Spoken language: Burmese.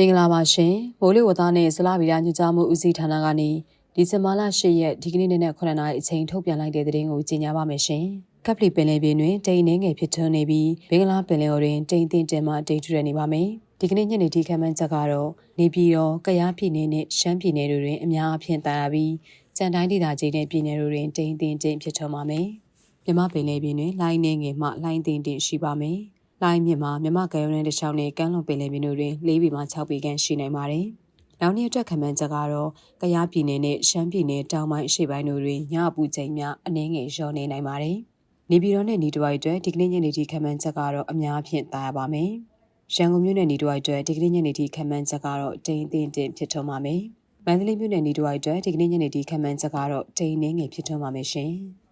မင်္ဂလာပါရှင်မိုးလေဝသနဲ့ဇလဗီဒညွှန်ကြားမှုဦးစီးဌာနကနေဒီဇင်ဘာလ10ရက်ဒီကနေ့နေ့နဲ့9နာရီအချိန်ထုတ်ပြန်လိုက်တဲ့သတင်းကိုကြီးညာပါမယ်ရှင်ကပ်ပလီပင်လယ်ပြင်တွင်တိမ်နှင်းငယ်ဖြစ်ထွန်းနေပြီးဘင်္ဂလားပင်လယ်အော်တွင်တိမ်တင်တင်မှတိမ်ထူရနေပါမယ်ဒီကနေ့ညနေဒီခန့်မှန်းချက်ကတော့နေပြည်တော်ကယားပြည်နယ်နဲ့ရှမ်းပြည်နယ်တို့တွင်အများအပြားတာယာပြီးကြံတိုင်းဒေသကြီးနဲ့ပြည်နယ်တို့တွင်တိမ်တင်တင်ဖြစ်ထွန်းပါမယ်မြမပင်လယ်ပြင်တွင်လိုင်းနေငယ်မှလိုင်းတင်တင်ရှိပါမယ် လိုင်းမြင့်မှာမြမကရုံနဲ့တခြားနဲ့ကမ်းလွန်ပင်လယ်ပြင်တို့တွင်၄ဘီမှ6ဘီခန့်ရှိနိုင်ပါတယ်။နောက်နေ့အတွက်ခံမှန်းချက်ကတော့ကယားပြည်နယ်နဲ့ရှမ်းပြည်နယ်တောင်ပိုင်းအရှေ့ပိုင်းတို့တွင်ညအပူချိန်များအနည်းငယ်လျော့နေနိုင်ပါတယ်။နေပြည်တော်နဲ့နေတဝိုက်အတွက်ဒီကနေ့ညနေထိခံမှန်းချက်ကတော့အများအပြားတာယာပါမယ်။ရန်ကုန်မြို့နယ်နေတဝိုက်အတွက်ဒီကနေ့ညနေထိခံမှန်းချက်ကတော့တိမ်တင်တင်ဖြစ်ထွန်းပါမယ်။မန္တလေးမြို့နယ်နေတဝိုက်အတွက်ဒီကနေ့ညနေထိခံမှန်းချက်ကတော့တိမ်နှင်းငယ်ဖြစ်ထွန်းပါမယ်ရှင်။